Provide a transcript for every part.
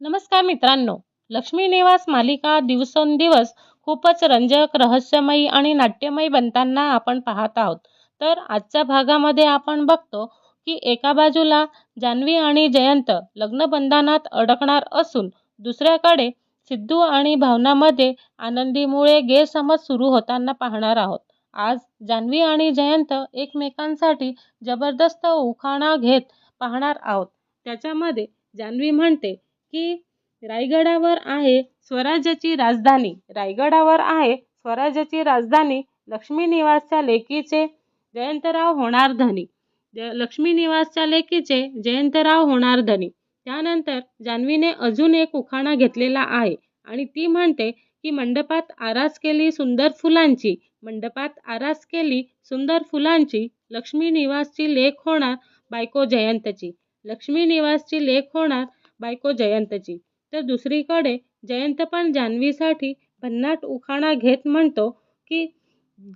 नमस्कार मित्रांनो. लक्ष्मी निवास मालिका दिवसेंदिवस खूपच रंजक रहस्यमयी आणि नाट्यमयी बनताना आपण पाहत आहोत. तर आजच्या भागामध्ये आपण बघतो की एका बाजूला जान्हवी आणि जयंत लग्नबंधनात अडकणार असून दुसऱ्याकडे सिद्धू आणि भावनामध्ये आनंदीमुळे गैरसमज सुरू होताना पाहणार आहोत. आज जान्हवी आणि जयंत एकमेकांसाठी जबरदस्त उखाणा घेत पाहणार आहोत. त्याच्यामध्ये जान्हवी म्हणते की रायगडावर आहे स्वराज्याची राजधानी. रायगडावर आहे स्वराज्याची राजधानी. लक्ष्मी निवासच्या लेकीचे जयंतराव होणार धनी. लक्ष्मी निवासच्या लेकीचे जयंतराव होणार धनी. त्यानंतर जान्हवीने अजून एक उखाणा घेतलेला आहे आणि ती म्हणते की मंडपात आरास केली सुंदर फुलांची मंडपात आरास केली सुंदर फुलांची लक्ष्मी निवासची लेख होणार बायको जयंतची. लक्ष्मी निवासची लेख होणार बायको जयंतची. तर दुसरीकडे जयंत पण जान्हवीसाठी भन्नाट उखाणा घेत म्हणतो की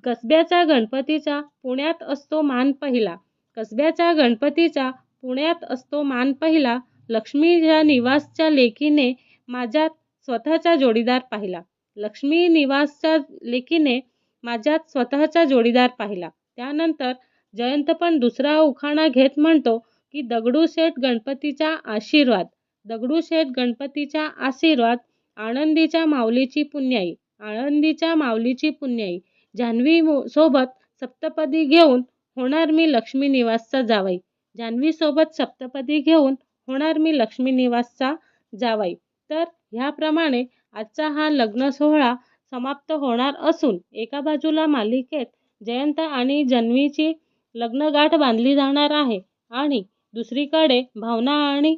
कसब्याच्या गणपतीचा पुण्यात असतो मान पहिला. कसब्याच्या गणपतीचा पुण्यात असतो मान पहिला लक्ष्मीच्या निवासच्या लेकीने माझ्यात स्वतःचा जोडीदार पाहिला. लक्ष्मी निवासच्या लेकीने माझ्यात स्वतःचा जोडीदार पाहिला. त्यानंतर जयंत पण दुसरा उखाणा घेत म्हणतो की दगडूशेठ गणपतीचा आशीर्वाद. दगडूशेठ गणपतीचा आशीर्वाद आळंदीच्या माऊलीची पुण्याई आळंदीच्या माऊलीची पुण्याई. जान्हवी सोबत सप्तपदी घेऊन होणार मी लक्ष्मी निवासचा जावई. जान्हवी सोबत सप्तपदी घेऊन होणार मी लक्ष्मी निवासचा जावाई. तर ह्याप्रमाणे आजचा हा लग्न सोहळा समाप्त होणार असून एका बाजूला मालिकेत जयंत आणि जान्हवीची लग्नगाठ बांधली जाणार आहे आणि दुसरीकडे भावना आणि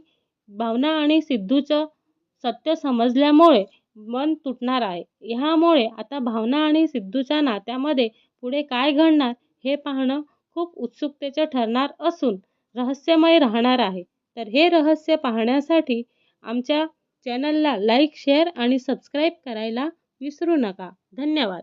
भावना आणि सिद्धूचं सत्य समजल्यामुळे मन तुटणार आहे. ह्यामुळे आता भावना आणि सिद्धूच्या नात्यामध्ये पुढे काय घडणार हे पाहणं खूप उत्सुकतेचं ठरणार असून रहस्यमय राहणार आहे. तर हे रहस्य पाहण्यासाठी आमच्या चॅनलला लाईक शेअर आणि सबस्क्राईब करायला विसरू नका. धन्यवाद.